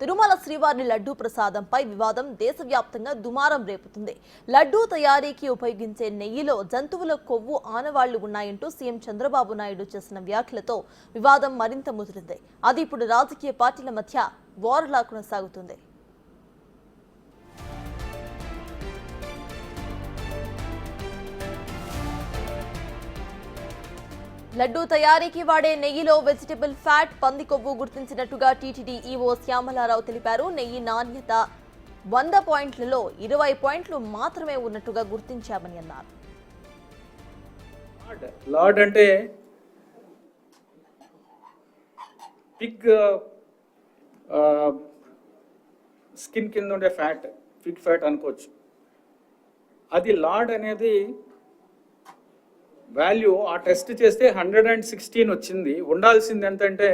తిరుమల శ్రీవారి లడ్డూ ప్రసాదంపై వివాదం దేశవ్యాప్తంగా దుమారం రేపుతుంది. లడ్డూ తయారీకి ఉపయోగించే నెయ్యిలో జంతువుల కొవ్వు ఆనవాళ్ళు ఉన్నాయంటూ సీఎం చంద్రబాబు నాయుడు చేసిన వ్యాఖ్యలతో వివాదం మరింత ముదిరింది. అది ఇప్పుడు రాజకీయ పార్టీల మధ్య వారులా కొనసాగుతుంది. లడ్డూ తయారీకి వాడే నెయ్యిలో వెజిటబుల్ ఫ్యాట్ పంది కొవ్వు గుర్తించినట్టుగా టీటీడీ ఈవో శ్యామలారావు తెలిపారు. నెయ్యి నాణ్యత వంద పాయింట్లలో ఇరవై పాయింట్లు మాత్రమే ఉన్నట్టుగా గుర్తించామని అన్నారు. లార్డ్ అంటే పిగ్ స్కిన్ కింద ఉండే ఫ్యాట్ పిగ్ ఫ్యాట్ అనుకోవచ్చు. అది లార్డ్ అనేది వాల్యూ ఆ టెస్ట్ చేస్తే హండ్రెడ్ అండ్ సిక్స్టీన్ వచ్చింది. ఉండాల్సింది ఎంతంటే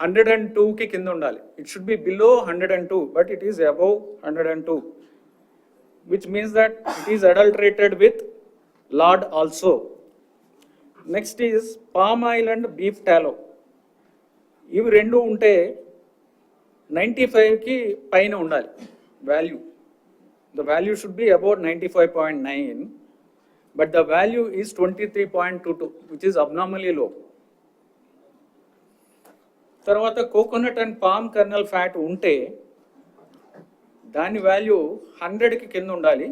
హండ్రెడ్ అండ్ టూకి కింద ఉండాలి. It should be below hundred and two but it is above hundred and two. Which means that it is adulterated with lard also next is palm oil and beef tallow ఇవి రెండు ఉంటే ninety ఫైవ్కి పైన ఉండాలి value. The value should be about ninety five point nine but the value is twenty three point two two which తర్వాత coconut and palm kernel fat ఉంటే దాని value హండ్రెడ్కి కింద ఉండాలి.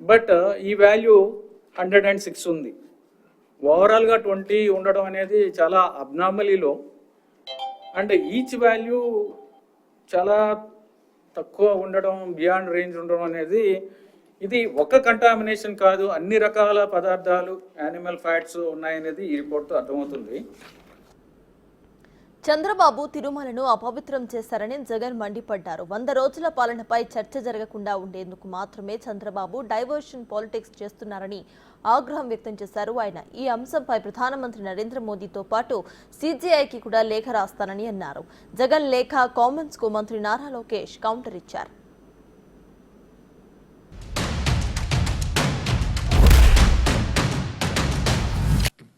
బట్ uh, ఈ వాల్యూ హండ్రెడ్ అండ్ సిక్స్ ఉంది. ఓవరాల్గా twenty ఉండడం అనేది చాలా అబ్నార్మలీలో అండ్ ఈచ్ వాల్యూ చాలా తక్కువ ఉండడం బియాండ్ రేంజ్ ఉండడం అనేది ఇది ఒక కంటామినేషన్ కాదు అన్ని రకాల పదార్థాలు యానిమల్ ఫ్యాట్స్ ఉన్నాయనేది ఈ రిపోర్ట్తో అర్థమవుతుంది. చంద్రబాబు తిరుమలను అపవిత్రం చేశారని జగన్ మండిపడ్డారు. వంద రోజుల పాలనపై చర్చ జరగకుండా ఉండేందుకు మాత్రమే చంద్రబాబు డైవర్షన్ పాలిటిక్స్ చేస్తున్నారని ఆగ్రహం వ్యక్తం చేశారు ఆయన. ఈ అంశంపై ప్రధానమంత్రి నరేంద్ర మోదీతో పాటు సీజీఐకి కూడా లేఖ రాస్తానని అన్నారు. జగన్ లేఖ కామెంట్స్కు మంత్రి నారా లోకేష్ కౌంటర్ ఇచ్చారు.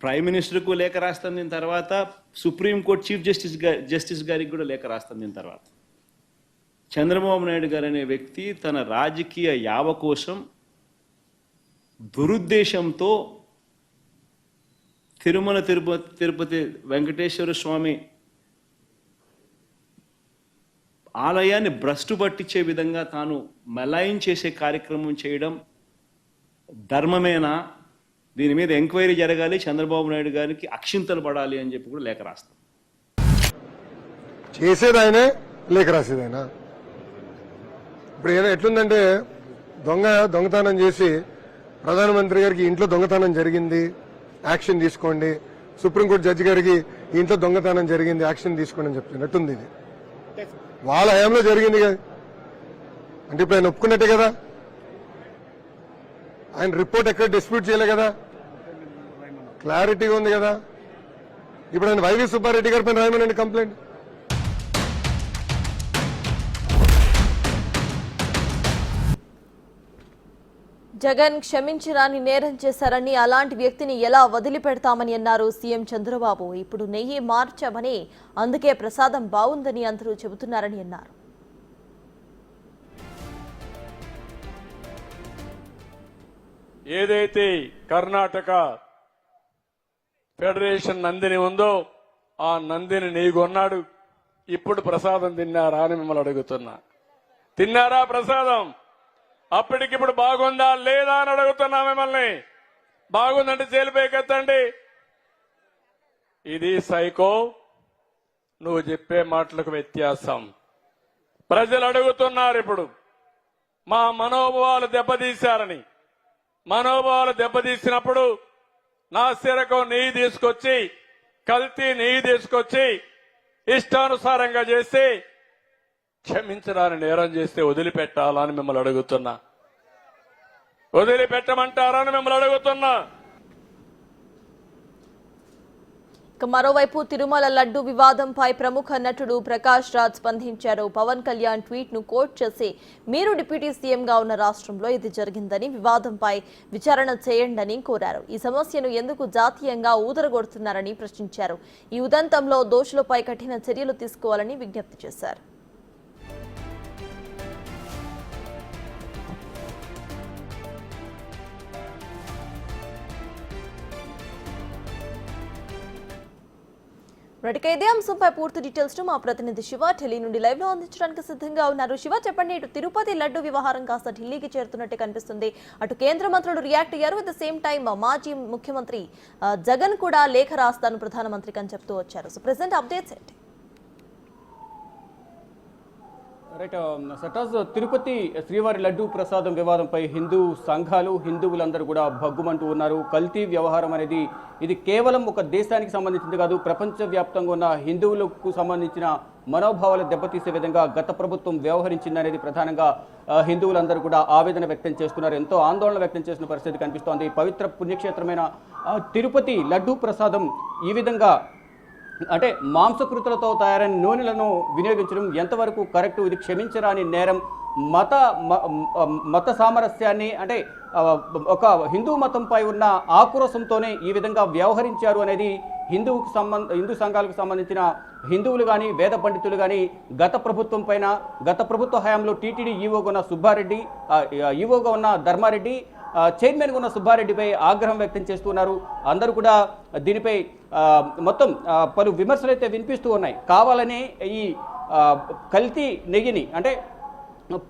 ప్రైమ్ మినిస్టర్కు లేఖ రాస్తాను దీని తర్వాత సుప్రీంకోర్టు చీఫ్ జస్టిస్గా జస్టిస్ గారికి కూడా లేఖ రాస్తాను దీని తర్వాత. చంద్రబాబు నాయుడు గారు అనే వ్యక్తి తన రాజకీయ యావ కోసం దురుద్దేశంతో తిరుమల తిరుపతి తిరుపతి వెంకటేశ్వర స్వామి ఆలయాన్ని భ్రష్టు పట్టించే విధంగా తాను మలాయిన్ చేసే కార్యక్రమం చేయడం ధర్మమేనా? దీని మీద ఎంక్వైరీ జరగాలి చంద్రబాబు నాయుడు గారికి అక్షింతలు పడాలి అని చెప్పి కూడా లేఖ రాస్తాం. చేసేది ఆయనే లేఖ రాసేది ఆయన ఇప్పుడు ఏదో ఎట్లుందంటే దొంగ దొంగతనం చేసి ప్రధానమంత్రి గారికి ఇంట్లో దొంగతనం జరిగింది యాక్షన్ తీసుకోండి. సుప్రీంకోర్టు జడ్జి గారికి ఇంట్లో దొంగతనం జరిగింది యాక్షన్ తీసుకోండి అని చెప్తున్నట్టుంది ఇది? వాళ్ళ హయాంలో జరిగింది కదా. అంటే ఇప్పుడు ఆయన ఒప్పుకున్నట్టే కదా. ఆయన రిపోర్ట్ ఎక్కడ డిస్ప్యూట్ చేయలే కదా? క్లారిటీగా ఉంది కదా? ఇప్పుడు ఆయన వైవి సుబ్బారెడ్డి గారి పైన రాయమనండి కంప్లైంట్. జగన్ క్షమించరాని నేరం చేశారని అలాంటి వ్యక్తిని ఎలా వదిలిపెడతామని అన్నారు సీఎం చంద్రబాబు. ఇప్పుడు నెయ్యి మార్చామని అందుకే ప్రసాదం బాగుందని అందరూ చెబుతున్నారని అన్నారు. ఏదైతే కర్ణాటక ఫెడరేషన్ నందిని ఉందో ఆ నందిని నెయ్యి కొన్నాడు ఇప్పుడు ప్రసాదం తిన్నారా అని మిమ్మల్ని అడుగుతున్నా. తిన్నారా ప్రసాదం? అప్పటికిప్పుడు బాగుందా లేదా అని అడుగుతున్నా మిమ్మల్ని. బాగుందంటే చేలిపోకెత్తండి ఇది సైకో నువ్వు చెప్పే మాటలకు వ్యత్యాసం. ప్రజలు అడుగుతున్నారు ఇప్పుడు. మా మనోభావాలు దెబ్బతీశారని. మనోభావాలు దెబ్బతీసినప్పుడు నా నెయ్యి తీసుకొచ్చి కల్తీ నెయ్యి తీసుకొచ్చి ఇష్టానుసారంగా చేసి క్షమించడానికి నేరం చేస్తే వదిలిపెట్టాలని మిమ్మల్ని అడుగుతున్నా. వదిలిపెట్టమంటారని మిమ్మల్ని అడుగుతున్నా ఇక మరోవైపు తిరుమల లడ్డు వివాదంపై ప్రముఖ నటుడు ప్రకాష్ రాజ్ స్పందించారు. పవన్ కళ్యాణ్ ట్వీట్ను కోట్ చేసి మీరు డిప్యూటీ సీఎంగా ఉన్న రాష్ట్రంలో ఇది జరిగిందని వివాదంపై విచారణ చేయండని కోరారు. ఈ సమస్యను ఎందుకు జాతీయంగా ఊదరగొడుతున్నారని ప్రశ్నించారు. ఈ ఉదంతంలో దోషులపై కఠిన చర్యలు తీసుకోవాలని విజ్ఞప్తి చేశారు. రైట్ ఇదే అంశంపై పూర్తి డీటెయిల్స్ మా ప్రతినిధి శివ ఢిల్లీ నుండి లైవ్లో అందించడానికి సిద్ధంగా ఉన్నారు. శివ చెప్పండి ఇటు తిరుపతి లడ్డు వ్యవహారం కాస్త ఢిల్లీకి చేరుతున్నట్టు కనిపిస్తుంది. అటు కేంద్ర మంత్రులు రియాక్ట్ అయ్యారు. అట్ ద సేమ్ టైం మాజీ ముఖ్యమంత్రి జగన్ కూడా లేఖ రాస్తాను ప్రధానమంత్రికి అని చెప్తూ వచ్చారు. సో ప్రెసెంట్ అప్డేట్స్ ఏంటి? రైట్ సటాజ్ తిరుపతి శ్రీవారి లడ్డూ ప్రసాదం వివాదంపై హిందూ సంఘాలు హిందువులందరూ కూడా భగ్గుమంటూ ఉన్నారు. కల్తీ వ్యవహారం అనేది ఇది కేవలం ఒక దేశానికి సంబంధించింది కాదు ప్రపంచవ్యాప్తంగా ఉన్న హిందువులకు సంబంధించిన మనోభావాలు దెబ్బతీసే విధంగా గత ప్రభుత్వం వ్యవహరించింది అనేది ప్రధానంగా హిందువులందరూ కూడా ఆవేదన వ్యక్తం చేస్తున్నారు. ఎంతో ఆందోళన వ్యక్తం చేసిన పరిస్థితి కనిపిస్తోంది. పవిత్ర పుణ్యక్షేత్రమైన తిరుపతి లడ్డూ ప్రసాదం ఈ విధంగా అంటే మాంసకృతులతో తయారైన నూనెలను వినియోగించడం ఎంతవరకు కరెక్ట్? ఇది క్షమించరాని నేరం. మత మత సామరస్యాన్ని అంటే ఒక హిందూ మతంపై ఉన్న ఆక్రోశంతోనే ఈ విధంగా వ్యవహరించారు అనేది హిందువుకు సంబంధ హిందూ సంఘాలకు సంబంధించిన హిందువులు కానీ వేద పండితులు కానీ గత ప్రభుత్వం పైన గత ప్రభుత్వ హయాంలో టీటీడీ ఈవోగా ఉన్న సుబ్బారెడ్డి ఈవోగా ఉన్న ధర్మారెడ్డి చైర్మన్గా ఉన్న సుబ్బారెడ్డిపై ఆగ్రహం వ్యక్తం చేస్తున్నారు అందరూ కూడా దీనిపై మొత్తం పలు విమర్శలు అయితే వినిపిస్తూ ఉన్నాయి. కావాలనే ఈ కల్తీ నెయ్యిని అంటే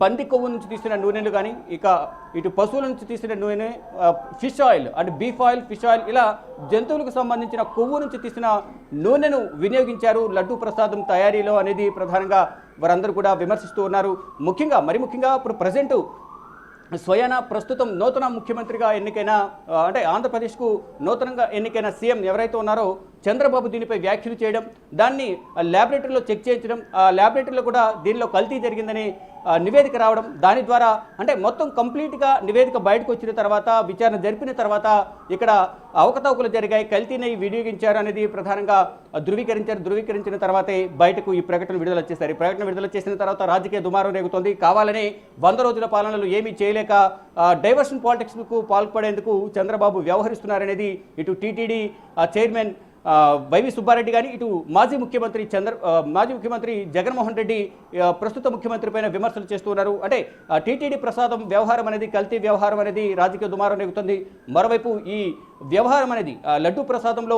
పంది కొవ్వు నుంచి తీసిన నూనెలు కానీ ఇక ఇటు పశువుల నుంచి తీసిన నూనె ఫిష్ ఆయిల్ అంటే బీఫ్ ఆయిల్ ఫిష్ ఆయిల్ ఇలా జంతువులకు సంబంధించిన కొవ్వు నుంచి తీసిన నూనెను వినియోగించారు. లడ్డూ ప్రసాదం తయారీలో అనేది ప్రధానంగా వారందరూ కూడా విమర్శిస్తూ ఉన్నారు. ముఖ్యంగా మరి ముఖ్యంగా ఇప్పుడు ప్రజెంటు స్వయాన ప్రస్తుతం నూతన ముఖ్యమంత్రిగా ఎన్నికైన అంటే ఆంధ్రప్రదేశ్కు నూతనంగా ఎన్నికైన సీఎం ఎవరైతే ఉన్నారో చంద్రబాబు దీనిపై వ్యాఖ్యలు చేయడం దాన్ని ల్యాబొరేటరీలో చెక్ చేయించడం ఆ ల్యాబొరేటరీలో కూడా దీనిలో కల్తీ జరిగిందని నివేదిక రావడం దాని ద్వారా అంటే మొత్తం కంప్లీట్గా నివేదిక బయటకు వచ్చిన తర్వాత విచారణ జరిపిన తర్వాత ఇక్కడ అవకతవకలు జరిగాయి. కల్తీని వినియోగించారు అనేది ప్రధానంగా ధృవీకరించారు. ధృవీకరించిన తర్వాతే బయటకు ఈ ప్రకటన విడుదల చేశారు. ఈ ప్రకటన విడుదల చేసిన తర్వాత రాజకీయ దుమారం రేగుతోంది. కావాలని వంద రోజుల పాలనలు ఏమీ చేయలేక డైవర్షన్ పాలిటిక్స్కు పాల్పడేందుకు చంద్రబాబు వ్యవహరిస్తున్నారనేది ఇటు టీటీడీ చైర్మన్ వైవి సుబ్బారెడ్డి కానీ ఇటు మాజీ ముఖ్యమంత్రి చంద్ర మాజీ ముఖ్యమంత్రి జగన్మోహన్ రెడ్డి ప్రస్తుత ముఖ్యమంత్రి పైన విమర్శలు చేస్తున్నారు అంటే టీటీడీ ప్రసాదం వ్యవహారం అనేది కల్తీ వ్యవహారం అనేది రాజకీయ దుమారం రేగుతుంది మరోవైపు ఈ వ్యవహారం అనేది లడ్డు లడ్డూ ప్రసాదంలో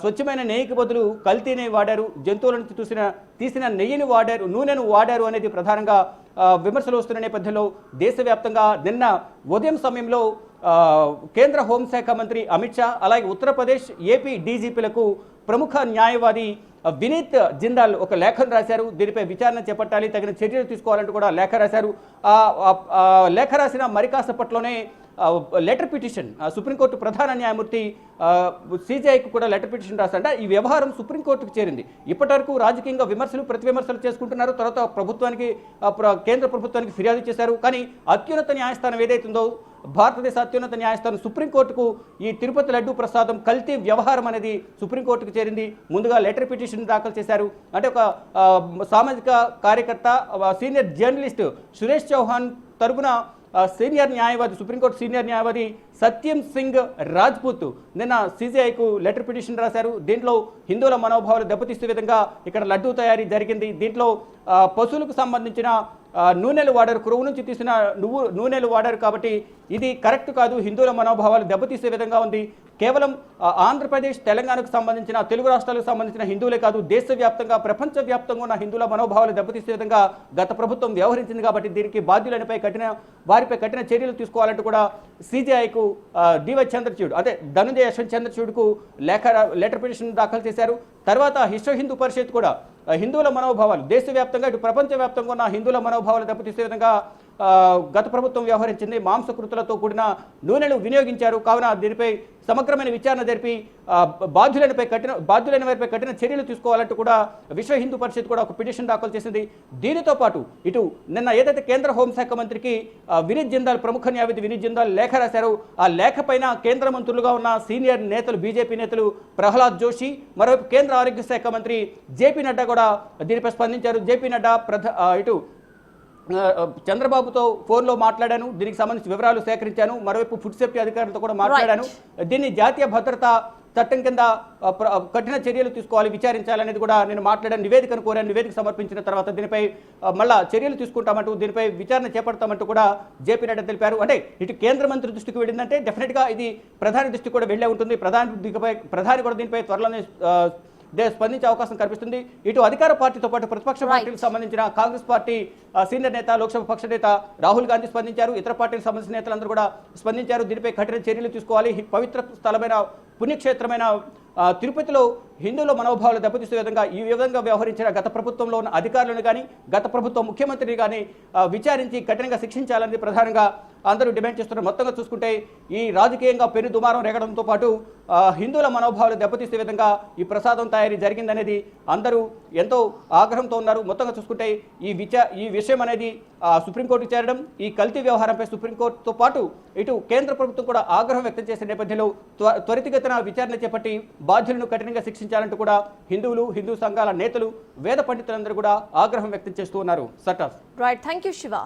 స్వచ్ఛమైన నెయ్యికి బదులు కల్తీనే వాడారు. జంతువుల నుంచి చూసిన తీసిన నెయ్యిని వాడారు నూనెను వాడారు అనేది ప్రధానంగా విమర్శలు వస్తున్న నేపథ్యంలో దేశవ్యాప్తంగా నిన్న ఉదయం సమయంలో కేంద్ర హోంశాఖ మంత్రి అమిత్ షా అలాగే ఉత్తరప్రదేశ్ ఏపీ డీజీపీలకు ప్రముఖ న్యాయవాది వినీత్ జిందాల్ ఒక లేఖను రాశారు. దీనిపై విచారణ చేపట్టాలి తగిన చర్యలు తీసుకోవాలంటూ కూడా లేఖ రాశారు. లేఖ రాసిన మరికాసపట్లోనే లెటర్ పిటిషన్ సుప్రీంకోర్టు ప్రధాన న్యాయమూర్తి సిజేఐకి కూడా లెటర్ పిటిషన్ రాశారు ఈ వ్యవహారం సుప్రీంకోర్టుకు చేరింది. ఇప్పటివరకు రాజకీయంగా విమర్శలు ప్రతి విమర్శలు చేసుకుంటున్నారు. తర్వాత ప్రభుత్వానికి కేంద్ర ప్రభుత్వానికి ఫిర్యాదు చేశారు. కానీ అత్యున్నత న్యాయస్థానం ఏదైతుందో భారతదేశ అత్యున్నత న్యాయస్థానం సుప్రీంకోర్టుకు ఈ తిరుపతి లడ్డూ ప్రసాదం కల్తీ వ్యవహారం అనేది సుప్రీంకోర్టుకు చేరింది. ముందుగా లెటర్ పిటిషన్ దాఖలు చేశారు. అంటే ఒక సామాజిక కార్యకర్త సీనియర్ జర్నలిస్ట్ సురేష్ చౌహాన్ తరపున సీనియర్ న్యాయవాది సుప్రీంకోర్టు సీనియర్ న్యాయవాది సత్యం సింగ్ రాజ్పూత్ నిన్న సీజీఐకు లెటర్ పిటిషన్ రాశారు. దీంట్లో హిందువుల మనోభావాలు దెబ్బతీసే విధంగా ఇక్కడ లడ్డూ తయారీ జరిగింది. దీంట్లో పశువులకు సంబంధించిన నూనెలు వాడారు. క్రొవ్వు నుంచి తీసిన నువ్వు నూనెలు వాడారు కాబట్టి ఇది కరెక్ట్ కాదు. హిందువుల మనోభావాలు దెబ్బతీసే విధంగా ఉంది. కేవలం ఆంధ్రప్రదేశ్ తెలంగాణకు సంబంధించిన తెలుగు రాష్ట్రాలకు సంబంధించిన హిందువులే కాదు దేశవ్యాప్తంగా ప్రపంచవ్యాప్తంగా ఉన్న హిందువుల మనోభావాలు దెబ్బతీసే విధంగా గత ప్రభుత్వం వ్యవహరించింది కాబట్టి దీనికి బాధ్యులనిపై కఠిన వారిపై కఠిన చర్యలు తీసుకోవాలంటూ కూడా సిజిఐకు డివై చంద్రచూడ్ అదే ధనుంజయ యశ్వంత్ చంద్రచూడ్కు లేఖ లెటర్ పిటిషన్ దాఖలు చేశారు. తర్వాత విశ్వ హిందూ పరిషత్ కూడా హిందువుల మనోభావాలు దేశవ్యాప్తంగా ఇటు ప్రపంచవ్యాప్తంగా ఉన్న హిందువుల మనోభావాలు దెబ్బతీసే విధంగా గత ప్రభుత్వం వ్యవహరించింది. మాంసకృతులతో కూడిన నూనెలు వినియోగించారు. కావున దీనిపై సమగ్రమైన విచారణ జరిపి బాధ్యులైనపై కఠిన బాధ్యులైన వారిపై కఠిన చర్యలు తీసుకోవాలంటూ కూడా విశ్వ హిందూ పరిషత్ కూడా ఒక పిటిషన్ దాఖలు చేసింది. దీనితో పాటు ఇటు నిన్న ఏదైతే కేంద్ర హోంశాఖ మంత్రికి వినీత్ జిందాల్ ప్రముఖ న్యాయవాది వినీత్ జిందాల్ లేఖ రాశారు ఆ లేఖ పైన కేంద్ర మంత్రులుగా ఉన్న సీనియర్ నేతలు బీజేపీ నేతలు ప్రహ్లాద్ జోషి మరోవైపు కేంద్ర ఆరోగ్య శాఖ మంత్రి జేపీ నడ్డా కూడా దీనిపై స్పందించారు. జేపీ నడ్డా ప్రధ ఇటు చంద్రబాబుతో ఫోన్లో మాట్లాడాను. దీనికి సంబంధించి వివరాలు సేకరించాను. మరోవైపు ఫుడ్ సేఫ్టీ అధికారులతో కూడా మాట్లాడాను. దీన్ని జాతీయ భద్రత చట్టం కింద కఠిన చర్యలు తీసుకోవాలి విచారించాలనేది కూడా నేను మాట్లాడాను. నివేదికను కోరాను. నివేదిక సమర్పించిన తర్వాత దీనిపై మళ్ళా చర్యలు తీసుకుంటామంటూ దీనిపై విచారణ చేపడతామంటూ కూడా జేపీ నడ్డా తెలిపారు. అంటే ఇటు కేంద్ర మంత్రి దృష్టికి వెళ్ళిందంటే డెఫినెట్గా ఇది ప్రధాని దృష్టికి కూడా వెళ్ళే ఉంటుంది. ప్రధాని దీనిపై ప్రధాని కూడా దీనిపై త్వరలోనే స్పందించే అవకాశం కనిపిస్తుంది. ఇటు అధికార పార్టీతో పాటు ప్రతిపక్ష. పార్టీలకు సంబంధించిన కాంగ్రెస్ పార్టీ సీనియర్ నేత లోక్సభ పక్ష నేత రాహుల్ గాంధీ స్పందించారు. ఇతర పార్టీలకు సంబంధించిన నేతలందరూ కూడా స్పందించారు. దీనిపై కఠిన చర్యలు తీసుకోవాలి. పవిత్ర స్థలమైన పుణ్యక్షేత్రమైన తిరుపతిలో హిందువుల మనోభావాలు దెబ్బతీసే విధంగా ఈ విధంగా వ్యవహరించిన గత ప్రభుత్వంలో ఉన్న అధికారులను కానీ గత ప్రభుత్వ ముఖ్యమంత్రిని కానీ విచారించి కఠినంగా శిక్షించాలని ప్రధానంగా అందరూ డిమాండ్ చేస్తున్నారు. మొత్తంగా చూసుకుంటే ఈ రాజకీయంగా పెను దుమారం రేగడంతో పాటు హిందువుల మనోభావాలు దెబ్బతీసే విధంగా ఈ ప్రసాదం తయారీ జరిగిందనేది అందరూ ఎంతో ఆగ్రహంతో ఉన్నారు. మొత్తంగా చూసుకుంటే ఈ విచ ఈ విషయం అనేది సుప్రీంకోర్టు సుప్రీంకోర్టుకు చేరడం ఈ కల్తీ వ్యవహారంపై సుప్రీంకోర్టుతో పాటు ఇటు కేంద్ర ప్రభుత్వం కూడా ఆగ్రహం వ్యక్తం చేసే నేపథ్యంలో త్వ- త్వరితగతిన విచారణ చేపట్టి బాధ్యులను కఠినంగా శిక్షించాలంటూ కూడా హిందువులు హిందూ సంఘాల నేతలు వేద పండితులందరూ కూడా ఆగ్రహం వ్యక్తం చేస్తూ ఉన్నారు. సటాఫ్ రైట్ థ్యాంక్ యూ శివ